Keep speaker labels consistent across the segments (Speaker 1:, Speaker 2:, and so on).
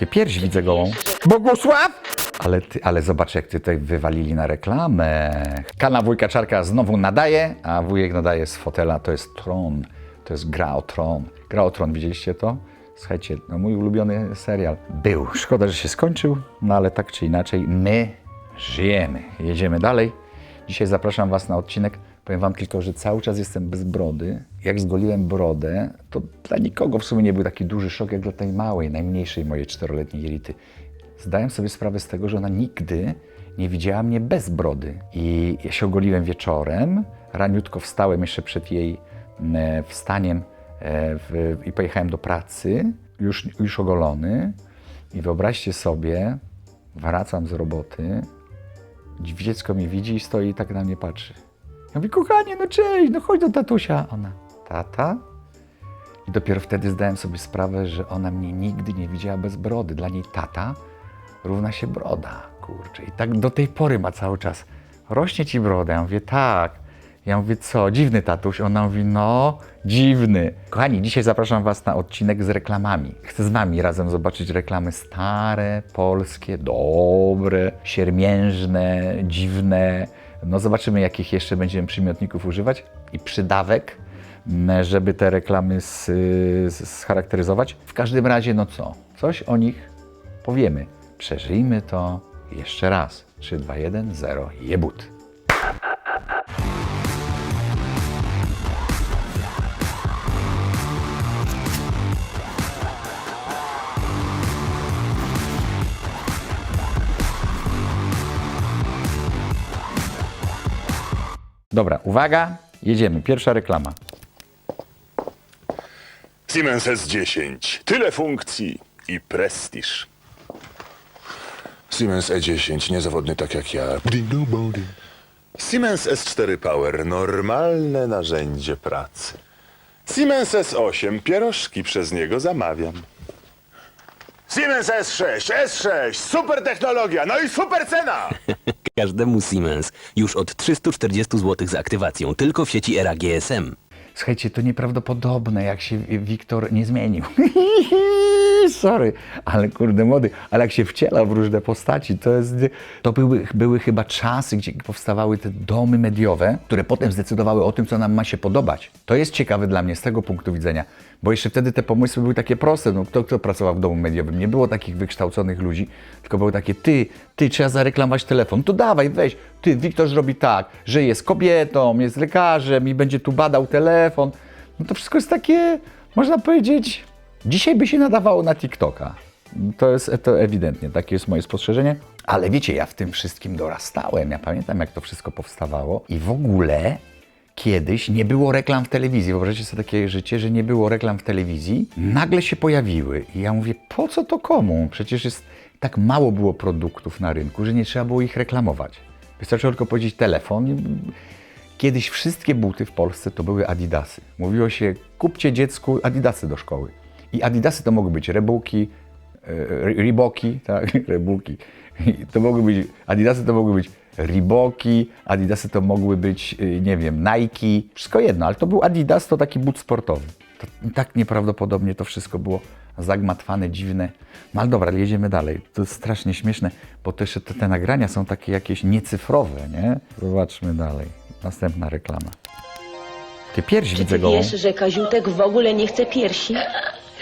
Speaker 1: Ty pierś widzę gołą. Bogusław! Ale, ty, ale zobacz, jak ty tutaj wywalili na reklamę. Kanał Wujka Czarka znowu nadaje, a wujek nadaje z fotela. To jest Tron. To jest Gra o Tron. Gra o Tron, widzieliście to? Słuchajcie, no mój ulubiony serial był. Szkoda, że się skończył, no ale tak czy inaczej, my żyjemy. Jedziemy dalej. Dzisiaj zapraszam Was na odcinek. Powiem Wam tylko, że cały czas jestem bez brody. Jak zgoliłem brodę, to dla nikogo w sumie nie był taki duży szok, jak dla tej małej, najmniejszej mojej czteroletniej Jelity. Zdałem sobie sprawę z tego, że ona nigdy nie widziała mnie bez brody. I ja się ogoliłem wieczorem, raniutko wstałem jeszcze przed jej e, wstaniem e, w, i pojechałem do pracy, już, już ogolony. I wyobraźcie sobie, wracam z roboty, dziecko mnie widzi i stoi i tak na mnie patrzy. Ja mówię, kochanie, no cześć, no chodź do tatusia. Ona, tata? I dopiero wtedy zdałem sobie sprawę, że ona mnie nigdy nie widziała bez brody. Dla niej tata równa się broda, kurczę. I tak do tej pory ma cały czas. Rośnie ci broda? Ja mówię, tak. Ja mówię, co? Dziwny tatuś? Ona mówi, no, dziwny. Kochani, dzisiaj zapraszam Was na odcinek z reklamami. Chcę z Wami razem zobaczyć reklamy stare, polskie, dobre, siermiężne, dziwne. No zobaczymy, jakich jeszcze będziemy przymiotników używać i przydawek, m, żeby te reklamy scharakteryzować. W każdym razie, no co? Coś o nich powiemy. Przeżyjmy to jeszcze raz. 3, 2, 1, 0, jebut. Dobra, uwaga, jedziemy. Pierwsza reklama.
Speaker 2: Siemens S10. Tyle funkcji i prestiż. Siemens E10, niezawodny tak jak ja. Siemens S4 Power, normalne narzędzie pracy. Siemens S8, pierożki przez niego zamawiam. Siemens S6, S6, super technologia, no i super cena!
Speaker 3: Każdemu Siemens. Już od 340 zł z aktywacją, tylko w sieci ERA GSM.
Speaker 1: Słuchajcie, to nieprawdopodobne, jak się Wiktor nie zmienił. Sorry, ale kurde młody, ale jak się wciela w różne postaci, to jest... To były, były chyba czasy, gdzie powstawały te domy mediowe, które potem zdecydowały o tym, co nam ma się podobać. To jest ciekawe dla mnie z tego punktu widzenia, bo jeszcze wtedy te pomysły były takie proste. No, kto, kto pracował w domu mediowym? Nie było takich wykształconych ludzi, tylko było takie, ty, ty, trzeba zareklamować telefon, to dawaj, weź, ty, Wiktor zrobi tak, że jest kobietą, jest lekarzem i będzie tu badał telefon. No to wszystko jest takie, można powiedzieć, dzisiaj by się nadawało na TikToka. To jest to ewidentnie, takie jest moje spostrzeżenie. Ale wiecie, ja w tym wszystkim dorastałem. Ja pamiętam, jak to wszystko powstawało i w ogóle kiedyś nie było reklam w telewizji. Wyobraźcie sobie takie życie, że nie było reklam w telewizji. Nagle się pojawiły. I ja mówię, po co to komu? Przecież jest tak mało było produktów na rynku, że nie trzeba było ich reklamować. Wystarczyło tylko powiedzieć telefon. Kiedyś wszystkie buty w Polsce to były adidasy. Mówiło się, kupcie dziecku adidasy do szkoły. I adidasy to mogły być rebuki, e, riboki, tak, rebuki. To mogły być, adidasy to mogły być riboki, adidasy to mogły być, y, nie wiem, Nike, wszystko jedno, ale to był adidas, to taki but sportowy. To tak nieprawdopodobnie to wszystko było zagmatwane, dziwne. No ale dobra, jedziemy dalej. To jest strasznie śmieszne, bo też te, te nagrania są takie jakieś niecyfrowe, nie? Zobaczmy dalej. Następna reklama. Ty pierś
Speaker 4: Czy
Speaker 1: widzę
Speaker 4: ty
Speaker 1: gołą.
Speaker 4: wiesz, że Kaziutek w ogóle nie chce piersi?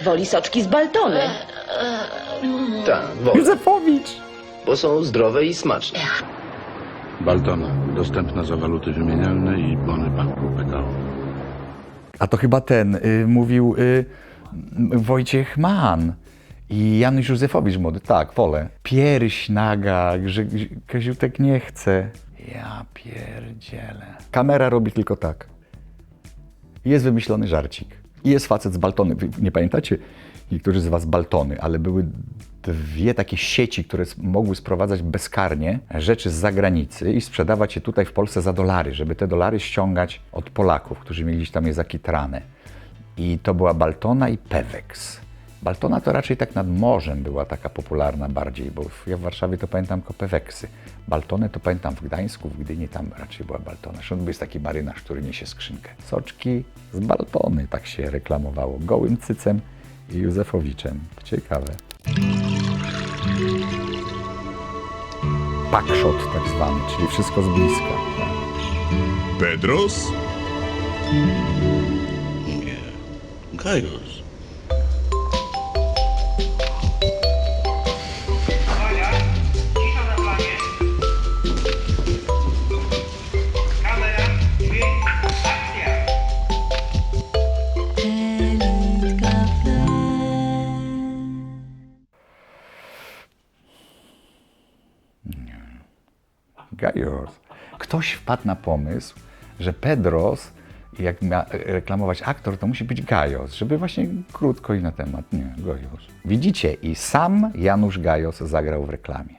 Speaker 4: Woli soczki z Baltony.
Speaker 5: Tak, wolę,
Speaker 1: Józefowicz!
Speaker 5: bo są zdrowe i smaczne.
Speaker 6: Baltona, dostępna za waluty wymienialne i bony banku PKO.
Speaker 1: A to chyba ten, y, mówił y, Wojciech Mann i Janusz Józefowicz młody. Tak, wolę. Pierś naga, że Kaziutek nie chce. Ja pierdzielę. Kamera robi tylko tak. Jest wymyślony żarcik. I jest facet z Baltony. Nie pamiętacie? Niektórzy z Was Baltony, ale były dwie takie sieci, które mogły sprowadzać bezkarnie rzeczy z zagranicy i sprzedawać je tutaj w Polsce za dolary, żeby te dolary ściągać od Polaków, którzy mieli tam je zakitrane. I to była Baltona i Pewex. Baltona to raczej tak nad morzem była taka popularna bardziej, bo ja w Warszawie to pamiętam tylko Peweksy. Baltonę to pamiętam w Gdańsku, w Gdyni tam raczej była Baltona. Zresztą jest taki marynarz, który niesie skrzynkę. Soczki z Baltony, tak się reklamowało. Gołym cycem i Józefowiczem. Ciekawe. Packshot tak zwany, czyli wszystko z bliska. Tak?
Speaker 2: Pedros?
Speaker 6: Nie. Gajos.
Speaker 1: Gajos. Ktoś wpadł na pomysł, że Pedros, jak ma reklamować aktor, to musi być Gajos, żeby właśnie krótko i na temat. Nie, Gajos. Widzicie, i sam Janusz Gajos zagrał w reklamie.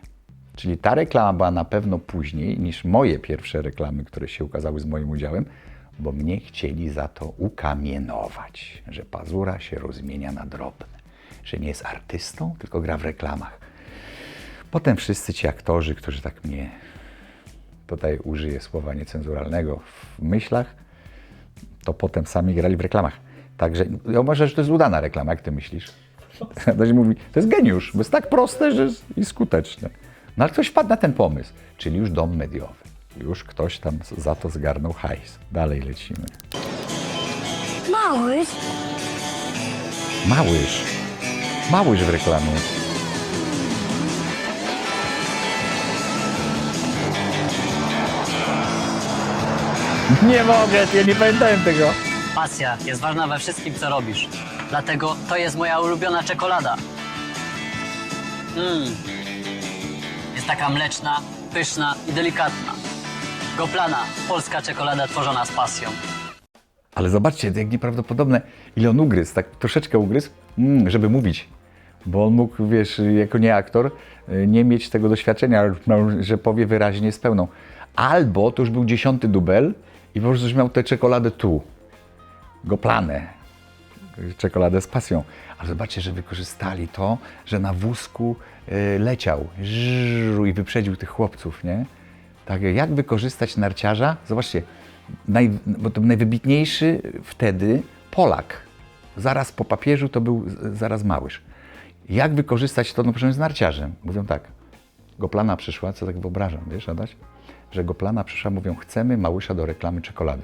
Speaker 1: Czyli ta reklama była na pewno później niż moje pierwsze reklamy, które się ukazały z moim udziałem, bo mnie chcieli za to ukamienować, że pazura się rozmienia na drobne, że nie jest artystą, tylko gra w reklamach. Potem wszyscy ci aktorzy, którzy tak mnie tutaj użyję słowa niecenzuralnego w myślach, to potem sami grali w reklamach. Także ja uważam, że to jest udana reklama, jak ty myślisz? Ktoś mówi, to jest geniusz, bo jest tak proste że jest i skuteczne. No ale ktoś wpadł na ten pomysł, czyli już dom mediowy. Już ktoś tam za to zgarnął hajs. Dalej lecimy.
Speaker 7: Małyś,
Speaker 1: Małyż. Małyż w reklamie. Nie mogę, ja nie pamiętałem tego.
Speaker 8: Pasja jest ważna we wszystkim, co robisz. Dlatego to jest moja ulubiona czekolada. Mmm. Jest taka mleczna, pyszna i delikatna. Goplana, polska czekolada tworzona z pasją.
Speaker 1: Ale zobaczcie, jak nieprawdopodobne, ile on ugryzł, tak troszeczkę ugryzł, mm, żeby mówić. Bo on mógł, wiesz, jako nie aktor, y, nie mieć tego doświadczenia, że powie wyraźnie z pełną. Albo to już był dziesiąty dubel i po prostu miał tę czekoladę tu. Goplanę. Czekoladę z pasją. Ale zobaczcie, że wykorzystali to, że na wózku y, leciał i wyprzedził tych chłopców, nie? Tak, jak wykorzystać narciarza? Zobaczcie, naj, bo to najwybitniejszy wtedy Polak. Zaraz po papieżu to był zaraz Małysz. Jak wykorzystać to, no proszę, z narciarzem? Mówią tak, Goplana przyszła, co tak wyobrażam, wiesz, Adaś? Że Goplana przyszła, mówią, chcemy Małysza do reklamy czekolady.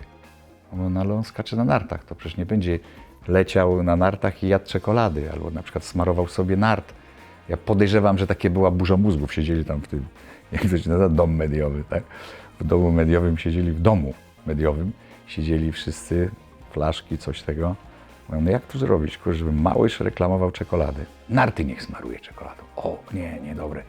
Speaker 1: No, no ale on skacze na nartach, to przecież nie będzie leciał na nartach i jadł czekolady, albo na przykład smarował sobie nart. Ja podejrzewam, że takie była burza mózgów, siedzieli tam w tym, jak to się nazywa, dom mediowy, tak? W domu mediowym siedzieli, w domu mediowym siedzieli wszyscy, flaszki, coś tego. Mówią, no jak to zrobić, żeby Małysz reklamował czekoladę? Narty niech smaruje czekoladą. O, nie, nie, dobre.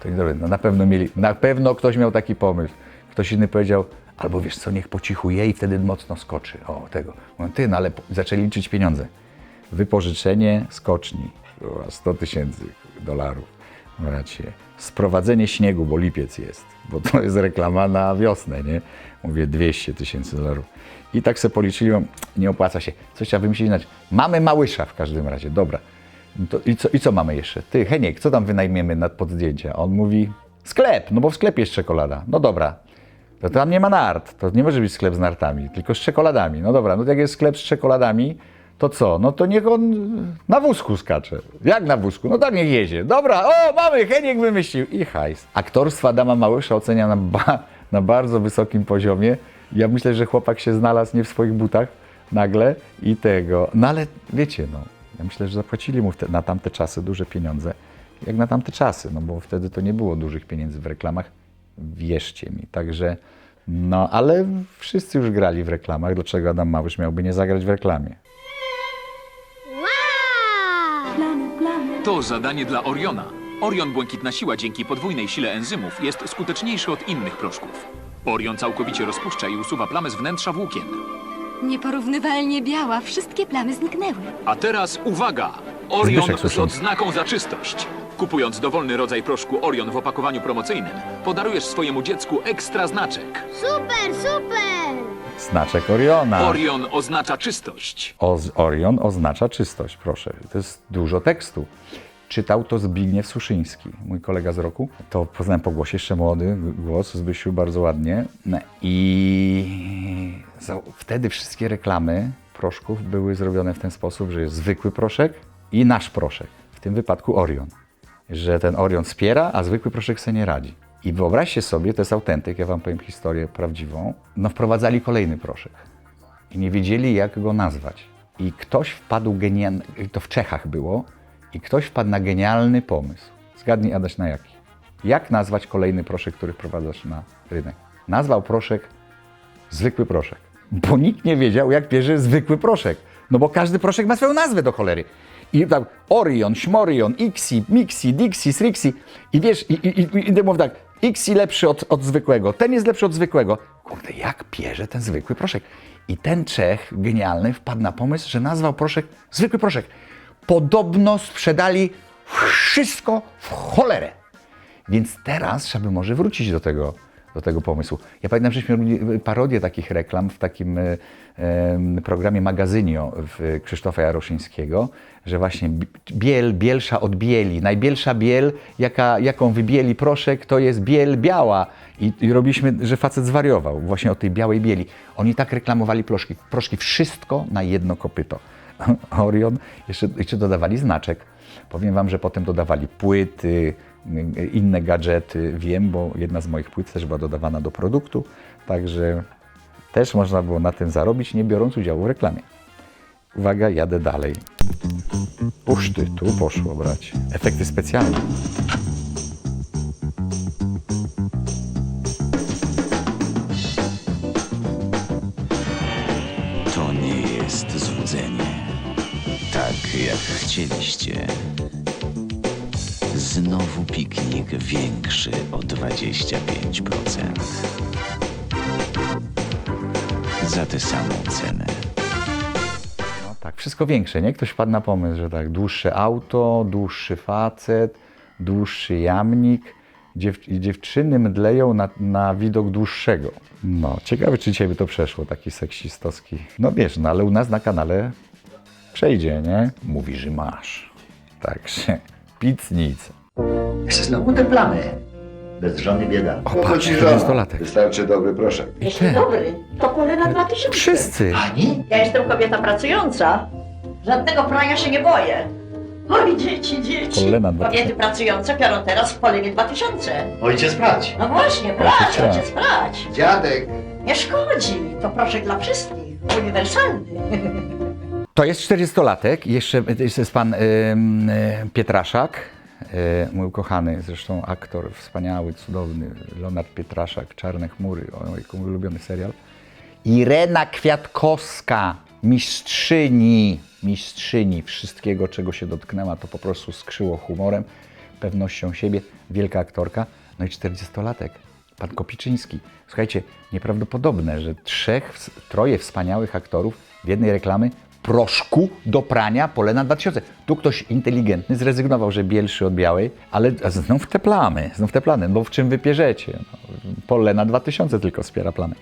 Speaker 1: To nie dobre. No, na pewno mieli, na pewno ktoś miał taki pomysł. Ktoś inny powiedział, albo wiesz co, niech po cichu je i wtedy mocno skoczy. O, tego. Mówią, ty, no ale zaczęli liczyć pieniądze. Wypożyczenie skoczni, kurwa, 100 tysięcy dolarów. Bracie, sprowadzenie śniegu, bo lipiec jest, bo to jest reklama na wiosnę, nie? Mówię 200 tysięcy dolarów. I tak sobie policzyłem, nie opłaca się. Coś trzeba wymyślić inaczej. Mamy Małysza w każdym razie, dobra. To i, co, I co mamy jeszcze? Ty, Heniek, co tam wynajmiemy na, pod? On mówi, sklep, no bo w sklepie jest czekolada. No dobra, to tam nie ma nart, to nie może być sklep z nartami, tylko z czekoladami. No dobra, no jak jest sklep z czekoladami, to co? No to niech on na wózku skacze. Jak na wózku? No tak niech jedzie. Dobra, o, mamy, Heniek wymyślił. I hajs. Aktorstwa Adama Małysza ocenia na, ba, na bardzo wysokim poziomie. Ja myślę, że chłopak się znalazł nie w swoich butach nagle i tego. No ale wiecie, no, ja myślę, że zapłacili mu na tamte czasy duże pieniądze, jak na tamte czasy, no bo wtedy to nie było dużych pieniędzy w reklamach, wierzcie mi. Także, no ale wszyscy już grali w reklamach, dlaczego Adam Małysz miałby nie zagrać w reklamie?
Speaker 9: To zadanie dla Oriona. Orion Błękitna Siła dzięki podwójnej sile enzymów jest skuteczniejszy od innych proszków. Orion całkowicie rozpuszcza i usuwa plamy z wnętrza włókien.
Speaker 7: Nieporównywalnie biała, wszystkie plamy zniknęły.
Speaker 9: A teraz uwaga! Orion
Speaker 1: Zbyszek
Speaker 9: z
Speaker 1: słyszy.
Speaker 9: odznaką za czystość. Kupując dowolny rodzaj proszku Orion w opakowaniu promocyjnym, podarujesz swojemu dziecku ekstra znaczek.
Speaker 7: Super, super!
Speaker 1: Znaczek Oriona.
Speaker 9: Orion oznacza czystość.
Speaker 1: Oz, Orion oznacza czystość, proszę. To jest dużo tekstu. Czytał to Zbigniew Suszyński, mój kolega z roku. To poznałem po głosie, jeszcze młody głos, Zbysiu, bardzo ładnie. No I wtedy wszystkie reklamy proszków były zrobione w ten sposób, że jest zwykły proszek i nasz proszek. W tym wypadku Orion. Że ten Orion wspiera, a zwykły proszek sobie nie radzi. I wyobraźcie sobie, to jest autentyk, ja wam powiem historię prawdziwą. No wprowadzali kolejny proszek i nie wiedzieli jak go nazwać. I ktoś wpadł genialny, to w Czechach było, i ktoś wpadł na genialny pomysł. Zgadnij Adaś na jaki. Jak nazwać kolejny proszek, który wprowadzasz na rynek? Nazwał proszek zwykły proszek. Bo nikt nie wiedział, jak bierze zwykły proszek. No bo każdy proszek ma swoją nazwę do cholery. I tak Orion, Śmorion, Ixi, Mixi, Dixi, Srixi. I wiesz, i, i, i, i mów tak, Ixi lepszy od, od zwykłego, ten jest lepszy od zwykłego. Kurde, jak bierze ten zwykły proszek? I ten Czech genialny wpadł na pomysł, że nazwał proszek zwykły proszek. Podobno sprzedali wszystko w cholerę. Więc teraz trzeba by może wrócić do tego, do tego pomysłu. Ja pamiętam, żeśmy robili parodię takich reklam w takim e, programie Magazynio w Krzysztofa Jaroszyńskiego, że właśnie bi- biel, bielsza od bieli. Najbielsza biel, jaka, jaką wybieli proszek, to jest biel biała. I, I robiliśmy, że facet zwariował właśnie o tej białej bieli. Oni tak reklamowali proszki. Proszki, wszystko na jedno kopyto. Orion, jeszcze, jeszcze dodawali znaczek. Powiem wam, że potem dodawali płyty, y, inne gadżety. Wiem, bo jedna z moich płyt też była dodawana do produktu, także też można było na tym zarobić, nie biorąc udziału w reklamie. Uwaga, jadę dalej. Puszty, tu poszło brać. Efekty specjalne.
Speaker 10: Jak chcieliście. Znowu piknik większy o 25%. Za tę samą cenę.
Speaker 1: No tak, wszystko większe, nie? Ktoś wpadł na pomysł, że tak, dłuższe auto, dłuższy facet, dłuższy jamnik. Dziewczyny mdleją na, na widok dłuższego. No, ciekawe, czy dzisiaj by to przeszło, taki seksistowski. No wiesz, no ale u nas na kanale przejdzie, nie? Mówi, że masz. Także pic nic.
Speaker 11: Znowu te plamy. Bez żony bieda.
Speaker 1: O, patrz, 40-latek.
Speaker 11: Wystarczy dobry proszek.
Speaker 4: Jeśli dobry, to pole na 2000.
Speaker 1: Wszyscy!
Speaker 11: Pani?
Speaker 4: Ja jestem kobieta pracująca. Żadnego prania się nie boję. Oj, dzieci, dzieci.
Speaker 1: Pole na 2000.
Speaker 4: Kobiety pracujące biorą teraz w polenie 2000.
Speaker 11: Ojciec prać.
Speaker 4: No właśnie, brać,
Speaker 1: trzeba.
Speaker 4: ojciec brać.
Speaker 11: Dziadek.
Speaker 4: Nie szkodzi. To proszek dla wszystkich. Uniwersalny.
Speaker 1: To jest 40-latek, jeszcze jest pan Pietraszak, y, mój ukochany zresztą aktor, wspaniały, cudowny, Leonard Pietraszak, Czarne chmury, mój ulubiony serial. Irena Kwiatkowska, mistrzyni, mistrzyni wszystkiego, czego się dotknęła, to po prostu skrzyło humorem, pewnością siebie, wielka aktorka, no i 40-latek, pan Kopiczyński. Słuchajcie, nieprawdopodobne, że trzech, troje wspaniałych aktorów w jednej reklamy proszku do prania Polena 2000. Tu ktoś inteligentny zrezygnował, że bielszy od białej, ale znów te plamy, znów te plany, bo w czym wy pierzecie? No, Polena 2000 tylko wspiera plamy.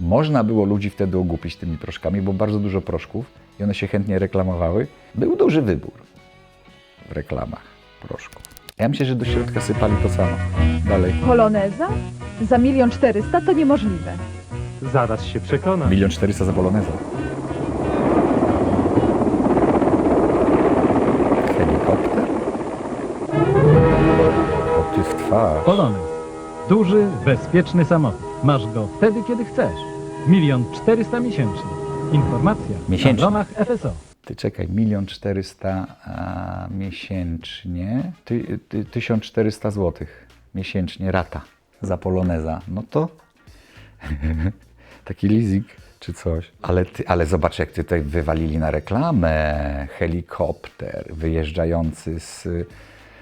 Speaker 1: Można było ludzi wtedy ogłupić tymi proszkami, bo bardzo dużo proszków i one się chętnie reklamowały. Był duży wybór w reklamach proszków. Ja myślę, że do środka sypali to samo. Dalej.
Speaker 12: Poloneza? Za milion czterysta to niemożliwe.
Speaker 13: Zaraz się przekona.
Speaker 1: Milion czterysta za polonezę. Twarz.
Speaker 13: Polonez. Duży, bezpieczny samochód. Masz go wtedy, kiedy chcesz. Milion czterysta miesięcznie. Informacja
Speaker 1: Miesięcznie.
Speaker 13: na dronach FSO.
Speaker 1: Ty czekaj, milion czterysta miesięcznie, ty, ty, 1400 zł miesięcznie rata za poloneza. No to taki leasing czy coś. Ale, ty, ale zobacz, jak ty tutaj wywalili na reklamę helikopter wyjeżdżający z,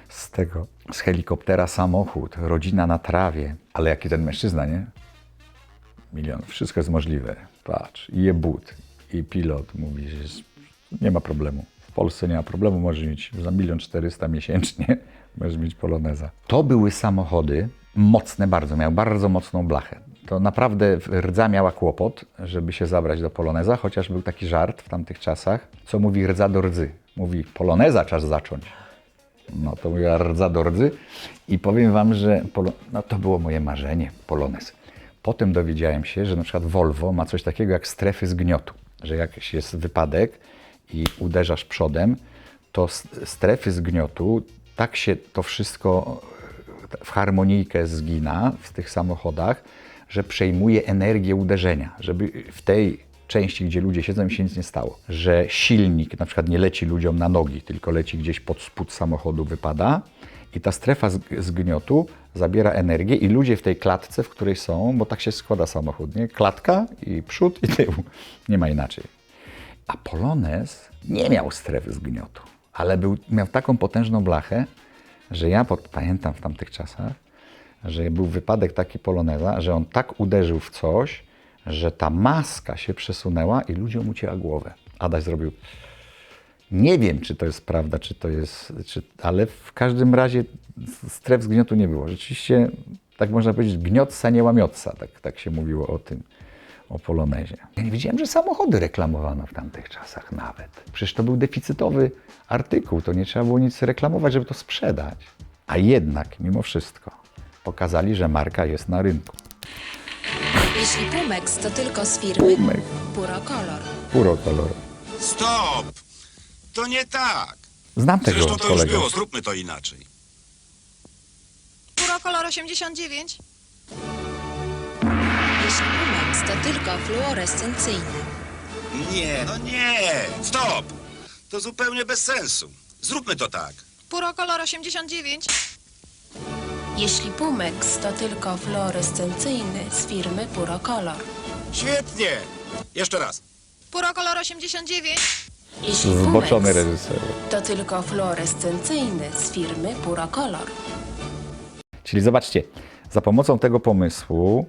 Speaker 1: z tego, z helikoptera samochód, rodzina na trawie. Ale jaki ten mężczyzna, nie? Milion, wszystko jest możliwe. Patrz, i je but, i pilot mówi, że nie ma problemu. W Polsce nie ma problemu, możesz mieć za milion czterysta miesięcznie, możesz mieć poloneza. To były samochody mocne bardzo, miał bardzo mocną blachę. To naprawdę rdza miała kłopot, żeby się zabrać do poloneza, chociaż był taki żart w tamtych czasach, co mówi rdza do rdzy. Mówi, poloneza czas zacząć. No to mówiła rdza do rdzy i powiem wam, że polo... no, to było moje marzenie, polonez. Potem dowiedziałem się, że na przykład Volvo ma coś takiego jak strefy zgniotu, że jak jest wypadek i uderzasz przodem, to strefy zgniotu tak się to wszystko w harmonijkę zgina w tych samochodach, że przejmuje energię uderzenia, żeby w tej części, gdzie ludzie siedzą, im się nic nie stało. Że silnik na przykład nie leci ludziom na nogi, tylko leci gdzieś pod spód samochodu, wypada i ta strefa zg- zgniotu zabiera energię i ludzie w tej klatce, w której są, bo tak się składa samochód, nie? Klatka i przód i tył. Nie ma inaczej. A Polonez nie miał strefy zgniotu, ale był, miał taką potężną blachę, że ja pamiętam w tamtych czasach, że był wypadek taki Poloneza, że on tak uderzył w coś, że ta maska się przesunęła i ludziom ucięła głowę. Adaś zrobił. Nie wiem, czy to jest prawda, czy to jest. Czy, ale w każdym razie stref zgniotu nie było. Rzeczywiście, tak można powiedzieć, gniotca nie łamiotca, tak, tak się mówiło o tym, o Polonezie. Ja nie wiedziałem, że samochody reklamowano w tamtych czasach nawet. Przecież to był deficytowy artykuł, to nie trzeba było nic reklamować, żeby to sprzedać. A jednak, mimo wszystko, pokazali, że marka jest na rynku.
Speaker 14: Jeśli Pumex to tylko z firmy
Speaker 1: Pumex.
Speaker 14: Puro Color.
Speaker 1: Puro kolor.
Speaker 15: Stop! To nie tak.
Speaker 1: Znam tego
Speaker 15: Zresztą to już
Speaker 1: kolegę.
Speaker 15: było, zróbmy to inaczej.
Speaker 14: Puro Color 89? Jeśli Pumex to tylko fluorescencyjny.
Speaker 15: Nie, no nie! Stop! To zupełnie bez sensu. Zróbmy to tak.
Speaker 14: Puro Color 89? Jeśli Pumex to tylko fluorescencyjny z firmy Puro Color.
Speaker 15: Świetnie! Jeszcze raz.
Speaker 14: Puro Color 89? Jeśli
Speaker 1: Zboczony
Speaker 14: Pumex
Speaker 1: reżyser.
Speaker 14: to tylko fluorescencyjny z firmy Puro Color.
Speaker 1: Czyli zobaczcie, za pomocą tego pomysłu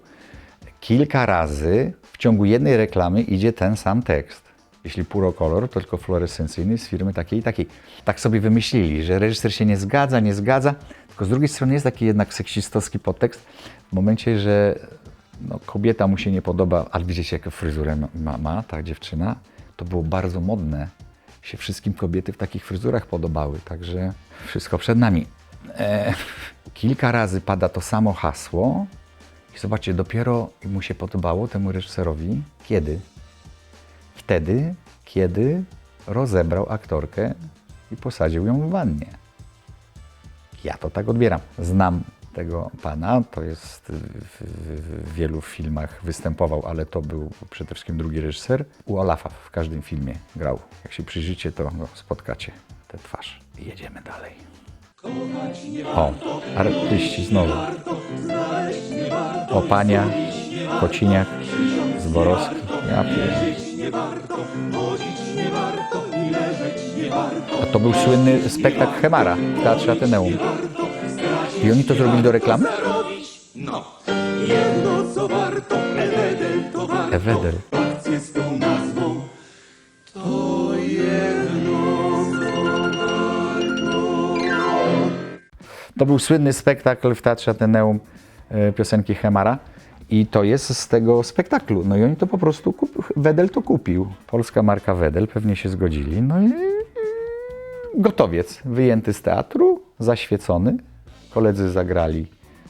Speaker 1: kilka razy w ciągu jednej reklamy idzie ten sam tekst. Jeśli Puro Color, to tylko fluorescencyjny z firmy takiej i takiej. Tak sobie wymyślili, że reżyser się nie zgadza, nie zgadza, tylko z drugiej strony jest taki jednak seksistowski podtekst w momencie, że no, kobieta mu się nie podoba, ale widzicie jaką fryzurę ma- ma, ta dziewczyna, to było bardzo modne. Się wszystkim kobiety w takich fryzurach podobały, także wszystko przed nami. E, kilka razy pada to samo hasło i zobaczcie, dopiero mu się podobało temu reżyserowi, kiedy? Wtedy, kiedy rozebrał aktorkę i posadził ją w wannie. Ja to tak odbieram. Znam tego pana, to jest w, wielu filmach występował, ale to był przede wszystkim drugi reżyser. U Olafa w każdym filmie grał. Jak się przyjrzycie, to go spotkacie tę twarz. I jedziemy dalej. O, artyści znowu. Opania, Kociniak, Zborowski. Ja pierdolę. To był słynny spektakl Chemara w Teatrze Ateneum. I oni to zrobili do reklamy? Ewedel. To był słynny spektakl w Teatrze Ateneum e, piosenki Chemara. I to jest z tego spektaklu. No i oni to po prostu, kup... Wedel to kupił. Polska marka Wedel, pewnie się zgodzili. No i gotowiec wyjęty z teatru, zaświecony. Koledzy zagrali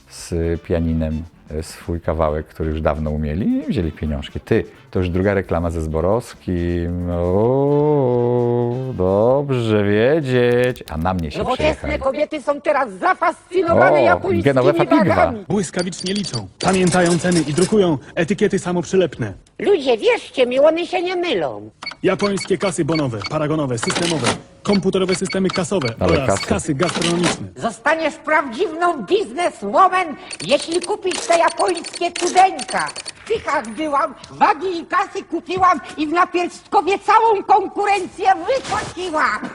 Speaker 1: z pianinem e, swój kawałek, który już dawno umieli i wzięli pieniążki. Ty, to już druga reklama ze Zborowskim. O, dobrze wiedzieć. A na mnie się przyjechali.
Speaker 16: kobiety są teraz zafascynowane
Speaker 1: O,
Speaker 16: japońskimi
Speaker 1: genowefa pigwa.
Speaker 16: wagami.
Speaker 13: Błyskawicznie liczą, pamiętają ceny i drukują etykiety samoprzylepne.
Speaker 16: Ludzie, wierzcie mi, one się nie mylą.
Speaker 13: Japońskie kasy bonowe, paragonowe, systemowe, komputerowe systemy kasowe
Speaker 1: Ale
Speaker 13: oraz
Speaker 1: kasy.
Speaker 13: kasy gastronomiczne.
Speaker 16: Zostaniesz prawdziwną bizneswoman, jeśli kupisz te japońskie cudeńka. W Tychach byłam, wagi i kasy kupiłam i w Napierstkowie całą konkurencję wykosiłam.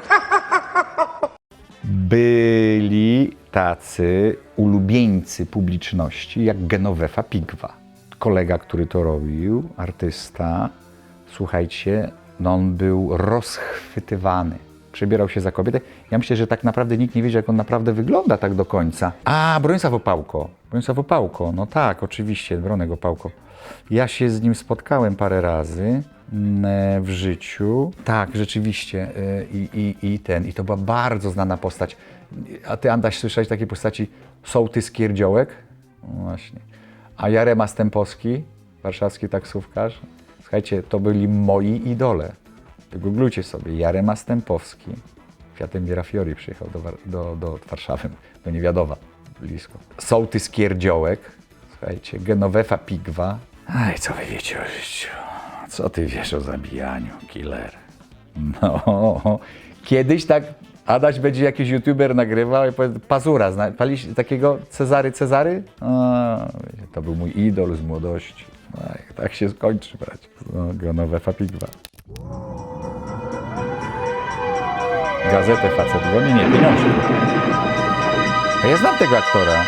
Speaker 1: byli tacy ulubieńcy publiczności jak Genovefa Pigwa. Kolega, który to robił, artysta, słuchajcie, no on był rozchwytywany. Przebierał się za kobietę. Ja myślę, że tak naprawdę nikt nie wiedział, jak on naprawdę wygląda tak do końca. A, Bronisław Opałko. Bronisław Opałko, no tak, oczywiście, Bronek Opałko. Ja się z nim spotkałem parę razy mm, e, w życiu. Tak, rzeczywiście. e, I, i, I ten, i to była bardzo znana postać. A ty, Andaś, słyszałeś takiej postaci Sołtys Kierdziołek? No właśnie. A Jarema Stępowski, warszawski taksówkarz. Słuchajcie, to byli moi idole. Googlujcie sobie. Jarema Stępowski. Fiatem Viera Fiori przyjechał do, do, do Warszawy, do Niewiadowa. blisko. Sołtys Kierdziołek, słuchajcie, Genovefa Pigwa. Aj, co wy wiecie o życiu? Co ty wiesz o zabijaniu, killer? No, kiedyś tak Adaś będzie jakiś youtuber nagrywał i powie, Pazura, zna, paliś takiego Cezary Cezary? A, to był mój idol z młodości. Aj, tak się skończy, brać. No, Genovefa Pigwa. Gazetę facet goni? Nie, pieniążki. A ja znam tego aktora.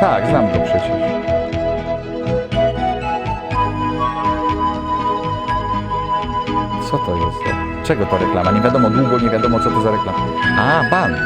Speaker 1: Tak, znam go przecież. Co to jest? Czego to reklama? Nie wiadomo, długo nie wiadomo, co to za reklama. A, bank.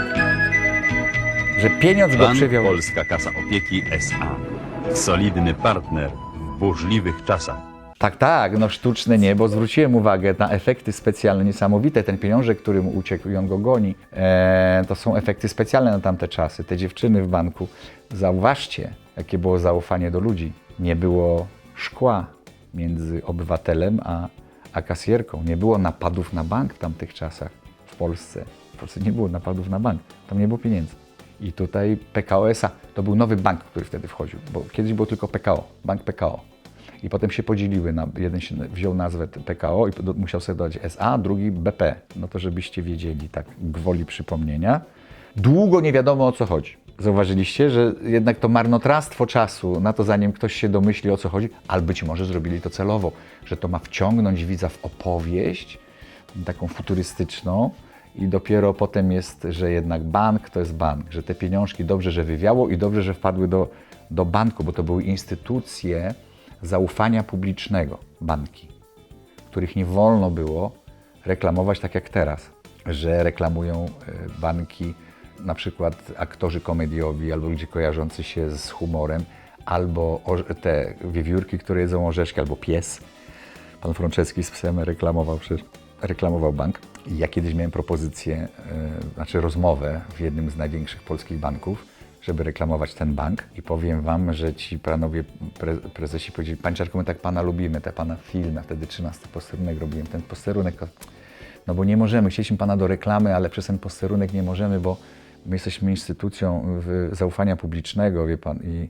Speaker 1: Że pieniądz go przywiał.
Speaker 17: Polska Kasa Opieki S.A. Solidny partner w burzliwych czasach.
Speaker 1: Tak, tak, no sztuczne nie, bo zwróciłem uwagę na efekty specjalne, niesamowite. Ten pieniążek, który mu uciekł i on go goni, e, to są efekty specjalne na tamte czasy. Te dziewczyny w banku, zauważcie, jakie było zaufanie do ludzi. Nie było szkła między obywatelem a, a kasjerką. Nie było napadów na bank w tamtych czasach w Polsce. W Polsce nie było napadów na bank, tam nie było pieniędzy. I tutaj PKO SA to był nowy bank, który wtedy wchodził, bo kiedyś było tylko PKO, bank PKO. I potem się podzieliły. Na, jeden się wziął nazwę PKO i musiał sobie dodać SA, drugi BP. No to żebyście wiedzieli, tak gwoli przypomnienia. Długo nie wiadomo o co chodzi. Zauważyliście, że jednak to marnotrawstwo czasu na to, zanim ktoś się domyśli o co chodzi, albo być może zrobili to celowo, że to ma wciągnąć widza w opowieść taką futurystyczną i dopiero potem jest, że jednak bank to jest bank, że te pieniążki dobrze, że wywiało i dobrze, że wpadły do, do banku, bo to były instytucje zaufania publicznego, banki, których nie wolno było reklamować tak jak teraz, że reklamują e, banki na przykład aktorzy komediowi albo ludzie kojarzący się z humorem, albo te wiewiórki, które jedzą orzeszki, albo pies. Pan Franceski z psem reklamował, reklamował bank. Ja kiedyś miałem propozycję, e, znaczy rozmowę w jednym z największych polskich banków, żeby reklamować ten bank. I powiem Wam, że ci panowie pre, prezesi powiedzieli, Panie my tak Pana lubimy, te Pana filmy, wtedy 13 posterunek robiłem. Ten posterunek, no bo nie możemy, chcieliśmy Pana do reklamy, ale przez ten posterunek nie możemy, bo my jesteśmy instytucją zaufania publicznego, wie Pan, i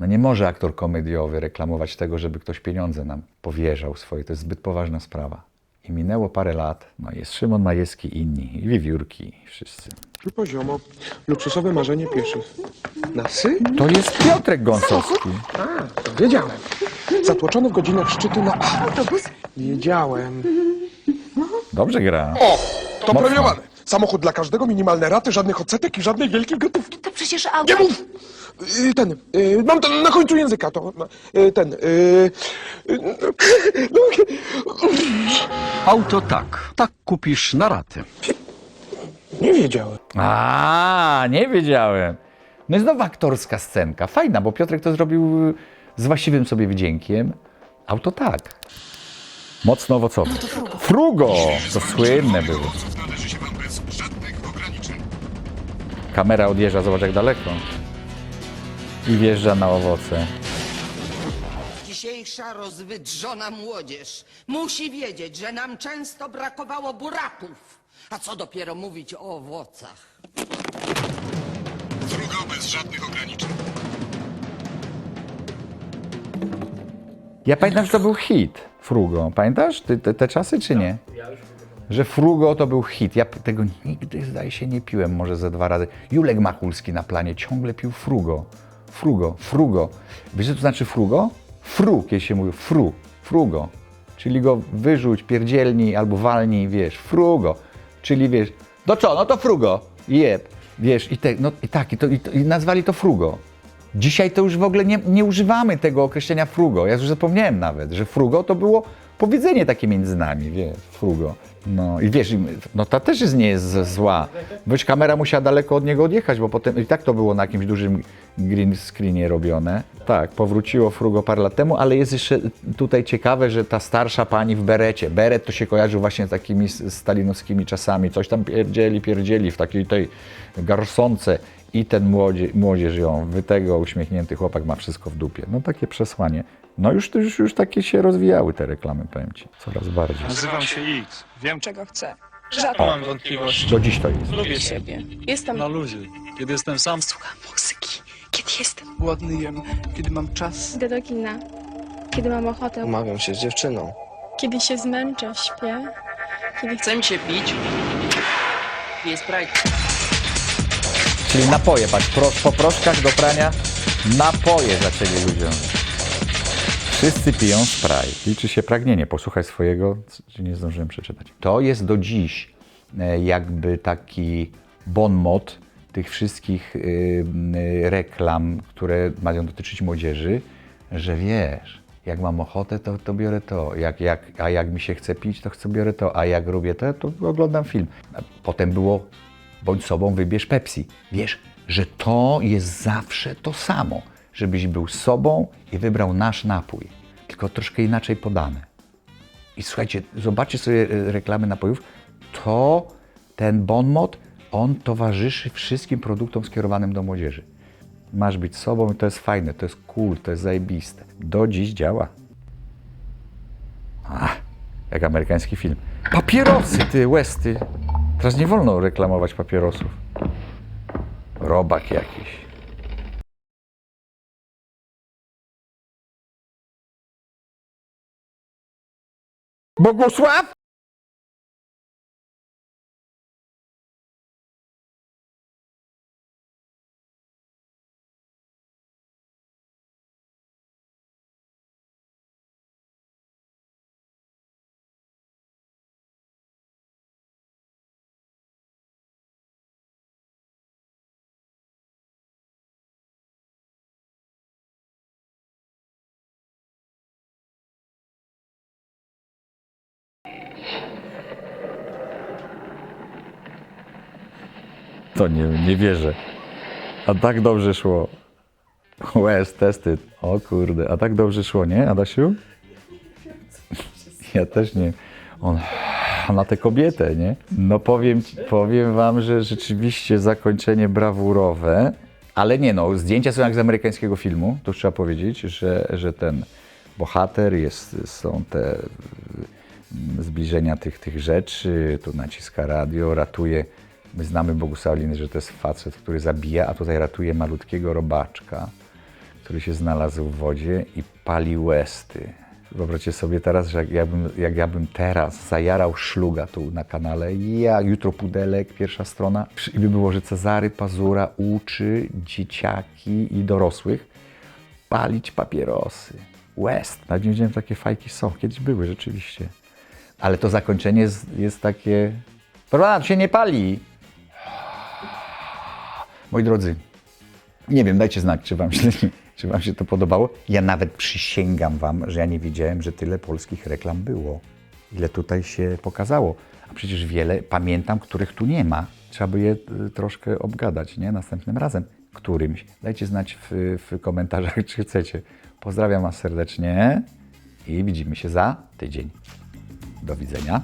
Speaker 1: no nie może aktor komediowy reklamować tego, żeby ktoś pieniądze nam powierzał swoje. To jest zbyt poważna sprawa. I minęło parę lat, no jest Szymon Majewski i inni, i wiewiórki, i wszyscy.
Speaker 18: Poziomo. Luksusowe marzenie pieszych. Na psy?
Speaker 1: To jest Piotrek Gąsowski.
Speaker 18: A, to wiedziałem. Zatłoczony w godzinach szczytu na... Autobus? Wiedziałem.
Speaker 1: Dobrze gra.
Speaker 18: O, to
Speaker 1: Mocno.
Speaker 18: premiowane. Samochód dla każdego, minimalne raty, żadnych odsetek i żadnej wielkiej gotówki.
Speaker 14: To przecież auto...
Speaker 18: Nie mów! Y, Ten, y, mam ten na końcu języka, to y, ten, y, y, no,
Speaker 19: Auto tak. Tak kupisz na raty.
Speaker 18: nie wiedziałem.
Speaker 1: A, nie wiedziałem. No i znowu aktorska scenka. Fajna, bo Piotrek to zrobił y, z właściwym sobie wdziękiem. Auto tak. Mocno owocowe. Frugo! To słynne było. Kamera odjeżdża, zobacz jak daleko. I wjeżdża na owoce.
Speaker 16: Dzisiejsza rozwydrzona młodzież musi wiedzieć, że nam często brakowało buraków. A co dopiero mówić o owocach.
Speaker 18: Frugo bez żadnych ograniczeń.
Speaker 1: Ja pamiętam, że to był hit. Frugo. Pamiętasz ty, te, te czasy, czy nie? Że Frugo to był hit. Ja tego nigdy, zdaje się, nie piłem, może ze dwa razy. Julek Machulski na planie ciągle pił Frugo. Frugo, Frugo. Wiesz, co to znaczy Frugo? Fru, kiedy się mówi, fru, Frugo. Czyli go wyrzuć, pierdzielni albo walnij, wiesz, Frugo. Czyli wiesz, no co, no to Frugo, jeb. Wiesz, i, te, no, i tak, i, to, i, to, i nazwali to Frugo. Dzisiaj to już w ogóle nie, nie używamy tego określenia frugo. Ja już zapomniałem nawet, że frugo to było powiedzenie takie między nami, wiesz, frugo. No i wiesz, no ta też jest, nie jest zła. Wiesz, kamera musiała daleko od niego odjechać, bo potem i tak to było na jakimś dużym green screenie robione. Tak, powróciło frugo parę lat temu, ale jest jeszcze tutaj ciekawe, że ta starsza pani w berecie, beret to się kojarzył właśnie z takimi stalinowskimi czasami, coś tam pierdzieli, pierdzieli w takiej tej garsonce i ten młodzie, młodzież ją, wy tego uśmiechnięty chłopak ma wszystko w dupie. No takie przesłanie. No już, już, już takie się rozwijały te reklamy, powiem Ci, coraz bardziej.
Speaker 20: Nazywam się X. Wiem,
Speaker 21: Czego chcę?
Speaker 20: Żadną mam wątpliwości.
Speaker 1: Do dziś to jest.
Speaker 21: Lubię siebie. Jestem
Speaker 20: Na luzie. Kiedy jestem sam,
Speaker 14: Słucham muzyki. Kiedy jestem?
Speaker 20: głodny jem. Kiedy mam czas,
Speaker 14: Idę do kina. Kiedy mam ochotę.
Speaker 20: umawiam się z dziewczyną.
Speaker 14: Kiedy się zmęczę, śpię. Kiedy
Speaker 8: Chce mi się pić. Piję Sprite.
Speaker 1: Czyli napoje, patrz, pro, po proszkach do prania napoje zaczęli ludziom. Wszyscy piją Sprite. Liczy się pragnienie. Posłuchaj swojego, nie zdążyłem przeczytać. To jest do dziś e, jakby taki bon mot tych wszystkich y, y, reklam, które mają dotyczyć młodzieży, że wiesz, jak mam ochotę, to, to biorę to, jak, jak, a jak mi się chce pić, to chcę biorę to, a jak robię to, to oglądam film. Potem było bądź sobą, wybierz Pepsi. Wiesz, że to jest zawsze to samo, żebyś był sobą i wybrał nasz napój, tylko troszkę inaczej podane. I słuchajcie, zobaczcie sobie e, reklamy napojów, to ten bon mot, on towarzyszy wszystkim produktom skierowanym do młodzieży. Masz być sobą i to jest fajne, to jest cool, to jest zajebiste. Do dziś działa. Ach, jak amerykański film. Papierosy, ty, Westy. Teraz nie wolno reklamować papierosów. Robak jakiś. Bogusław? To nie, nie wierzę. A tak dobrze szło. West tested. O kurde, a tak dobrze szło, nie, Adasiu? Ja też nie. On na tę kobietę, nie? No powiem, powiem wam, że rzeczywiście zakończenie brawurowe, ale nie no, zdjęcia są jak z amerykańskiego filmu, to trzeba powiedzieć, że, że ten bohater jest, są te zbliżenia tych, tych rzeczy, tu naciska radio, ratuje, my znamy Bogusławiny, że to jest facet, który zabija, a tutaj ratuje malutkiego robaczka, który się znalazł w wodzie i pali łesty. Wyobraźcie sobie teraz, że jak ja bym, jak ja bym teraz zajarał szluga tu na kanale, ja, jutro pudelek, pierwsza strona, i by było, że Cezary Pazura uczy dzieciaki i dorosłych palić papierosy. West. Nawet nie wiedziałem, takie fajki są. Kiedyś były rzeczywiście. Ale to zakończenie jest, jest takie... To się nie pali. Moi drodzy, nie wiem, dajcie znać, czy wam, się, czy wam się to podobało. Ja nawet przysięgam wam, że ja nie wiedziałem, że tyle polskich reklam było. Ile tutaj się pokazało. A przecież wiele pamiętam, których tu nie ma. Trzeba by je y, troszkę obgadać, nie? Następnym razem. Którymś. Dajcie znać w, w komentarzach, czy chcecie. Pozdrawiam was serdecznie i widzimy się za tydzień. Do widzenia.